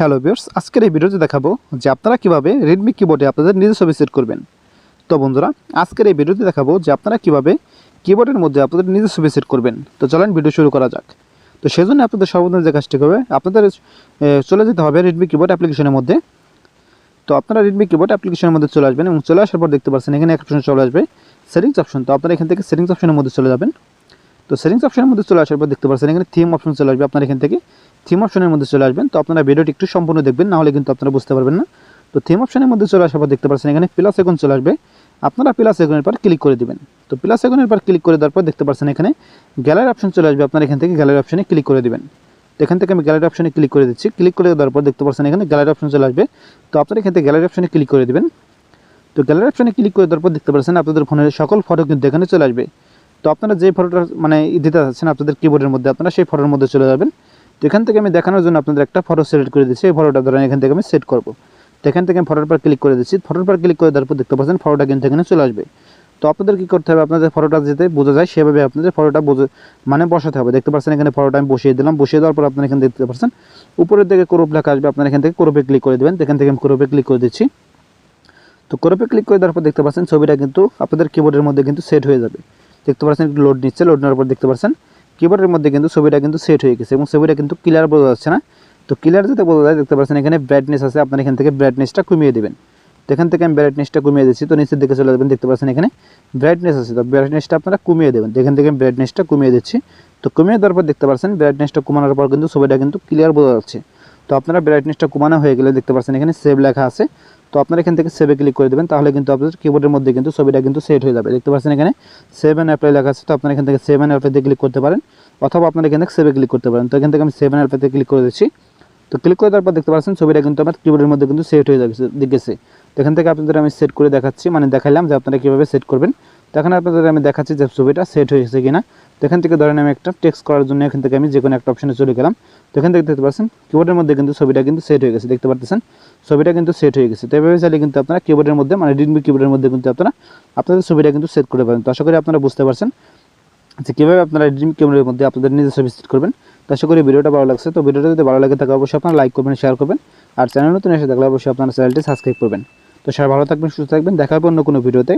Hello viewers আজকের এই ভিডিওতে দেখাবো যে আপনারা কীভাবে রেডমি কিবোর্ডে আপনাদের নিজের ছবি সেট করবেন। তো বন্ধুরা, আজকের এই ভিডিওতে দেখাবো যে আপনারা কীভাবে কিবোর্ডের মধ্যে আপনাদের নিজের ছবি সেট করবেন। তো চলেন ভিডিও শুরু করা যাক। তো সেজন্য আপনাদের সর্বপ্রথম যে কাজটি হবে আপনাদের চলে যেতে হবে রেডমি কিবোর্ড অ্যাপ্লিকেশনের মধ্যে। তো আপনারা রেডমি কিবোর্ড অ্যাপ্লিকেশনের মধ্যে চলে আসবেন এবং চলে আসার পর দেখতে পাচ্ছেন এখানে একটা অপশন চলে আসবে সেটিংস অপশন তো আপনারা এখান থেকে সেটিংস অপশনের মধ্যে চলে যাবেন। তো সেটিংস অপশনের মধ্যে চলে আসার পর দেখতে পাচ্ছেন, এখানে থিম অপশন চলে আসবে আপনার এখান থেকে। থিম অপশনের মধ্যে চলে আসবেন। তো আপনারা ভিডিওটি একটু সম্পূর্ণ দেখবেন নাহলে কিন্তু আপনারা বুঝতে পারবেন না। তো থিম অপশনের মধ্যে চলে আসার পর দেখতে পাচ্ছেন, এখানে প্লাস এখন চলে আসবে। আপনারা প্লাস এগনের পর ক্লিক করে দিবেন। তো প্লাস এগনের পর ক্লিক করে দেওয়ার পর দেখতে পাচ্ছেন, এখানে গ্যালারি অপশন চলে আসবে। আপনার এখান থেকে গ্যালারি অপশনে ক্লিক করে দেবেন। তো এখান থেকে আমি গ্যালারি অপশনে ক্লিক করে দিচ্ছি। ক্লিক করে দেওয়ার পর দেখতে পাচ্ছেন, এখানে গ্যালারি অপশন চলে আসবে। তো আপনারা এখান থেকে গ্যালারি অপশনে ক্লিক করে দেবেন। তো গ্যালারি অপশনে ক্লিক করে দেওয়ার পর দেখতে পাচ্ছেন, আপনাদের ফোনের সকল ফটো কিন্তু এখানে চলে আসবে। তো আপনারা যে ফটোটা মানে দিতে চাচ্ছেন আপনাদের কিবোর্ডের মধ্যে, আপনারা সেই ফটোর মধ্যে চলে যাবেন। তো এখান থেকে আমি দেখানোর জন্য আপনাদের একটা ফটো সিলেক্ট করে দিচ্ছি। এই ফটোটা ধরেন এখান থেকে আমি সেট করব। তো এখান থেকে আমি ফটোর পর ক্লিক করে দিচ্ছি। ফটোর পর ক্লিক করে দেওয়ার পর দেখতে পাচ্ছেন ফটোটা কিন্তু এখানে চলে আসবে। তো আপনাদের কী করতে হবে? আপনাদের ফটোটা যেতে বোঝা যায়, সেভাবে আপনাদের ফটোটা বোঝা মানে বসাতে হবে। দেখতে পাচ্ছেন এখানে ফটোটা আমি বসিয়ে দিলাম। বসিয়ে দেওয়ার পর আপনারা এখানে দেখতে পাচ্ছেন, উপরের দিকে ক্রোপ লেখা আসবে। আপনারা এখান থেকে ক্রোপে ক্লিক করে দেবেন। এখান থেকে আমি ক্রোপে ক্লিক করে দিচ্ছি। তো ক্রোপে ক্লিক করে দেওয়ার পর দেখতে পাচ্ছেন ছবিটা কিন্তু আপনাদের কিবোর্ডের মধ্যে কিন্তু সেট হয়ে যাবে। দেখতে পাচ্ছেন, একটু লোড নিচ্ছে লোড নেওয়ার পর দেখতে পাচ্ছেন কিবোর্ডের মধ্যে কিন্তু ছবিটা কিন্তু সেট হয়ে গেছে এবং ছবিটা কিন্তু ক্লিয়ার বোঝা যাচ্ছে না। তো ক্লিয়ার যাতে বোঝা যায়, দেখতে পাচ্ছেন এখানে ব্রাইটনেস আছে, আপনার এখান থেকে ব্রাইটনেসটা কমিয়ে দেবেন। তো এখান থেকে আমি ব্রাইটনেসটা কমিয়ে দিচ্ছি, তো নিচের দিকে চলে যাবেন, দেখতে পাচ্ছেন এখানে ব্রাইটনেস আছে, তো ব্রাইটনেসটা আপনারা কমিয়ে দেবেন। এখান থেকে আমি ব্রাইটনেসটা কমিয়ে দিচ্ছি, তো কমিয়ে দেওয়ার পর দেখতে পাচ্ছেন ব্রাইটনেসটা কমানোর পর কিন্তু ছবিটা কিন্তু ক্লিয়ার বোঝা যাচ্ছে। তো আপনারা ব্রাইটনেসটা কমানো হয়ে গেলে দেখতে পাচ্ছেন এখানে সেভ লেখা আছে তো আপনারা এখান থেকে সেভে ক্লিক করে দেবেন, তাহলে কিন্তু আপনাদের কিবোর্ডের মধ্যে কিন্তু ছবিটা কিন্তু সেট হয়ে যাবে। দেখতে পাচ্ছেন এখানে সেভেন অ্যাপ্লাই লেখা আছে, তো আপনারা এখান থেকে সেভেন অ্যাপ্লাইতে ক্লিক করতে পারেন, অথবা আপনারা এখান থেকে সেভে ক্লিক করতে পারেন। তো এখান থেকে আমি সেভেন অ্যাপ্লাইতে ক্লিক করে দিচ্ছি। তো ক্লিক করে দেওয়ার পর দেখতে পাচ্ছেন ছবিটা কিন্তু আমার কিবোর্ডের মধ্যে কিন্তু সেট হয়ে যাবে দেখেছে তো এখান থেকে আপনাদের আমি সেট করে দেখাচ্ছি মানে দেখালাম যে আপনারা কীভাবে সেট করবেন। তো এখানে আপনাদের আমি দেখাচ্ছি যে ছবিটা সেট হয়েছে কিনা। তো এখান থেকে ধরেন আমি একটা টেক্সট করার জন্য এখান থেকে আমি যে কোনো একটা অপশনে চলে গেলাম। তো এখান থেকে দেখতে পাচ্ছেন কিবোর্ডের মধ্যে কিন্তু ছবিটা কিন্তু সেট হয়ে গেছে, দেখতে পাচ্ছেন ছবিটা কিন্তু সেট হয়ে গেছে। তো এভাবে চাইলে কিন্তু আপনারা কিবোর্ডের মধ্যে মানে রিডমি কিবোর্ডের মধ্যে কিন্তু আপনারা, আপনাদের ছবিটা কিন্তু সেট করে পারেন তো আশা করি আপনারা বুঝতে পারছেন যে কীভাবে আপনারা রিডমি কিবোর্ডের মধ্যে আপনাদের নিজের ছবি সেট করবেন। তো আশা করি ভিডিওটা ভালো লাগছে। তো ভিডিওটা যদি ভালো লাগে থাকে, অবশ্যই আপনারা লাইক করবেন শেয়ার করবেন। আর চ্যানেল নতুন এসে থাকলে অবশ্যই আপনারা চ্যানেলটি সাবস্ক্রাইব করবেন। তো সবাই ভালো থাকবেন, সুস্থ থাকবেন। দেখা হবে অন্য কোনো ভিডিওতে।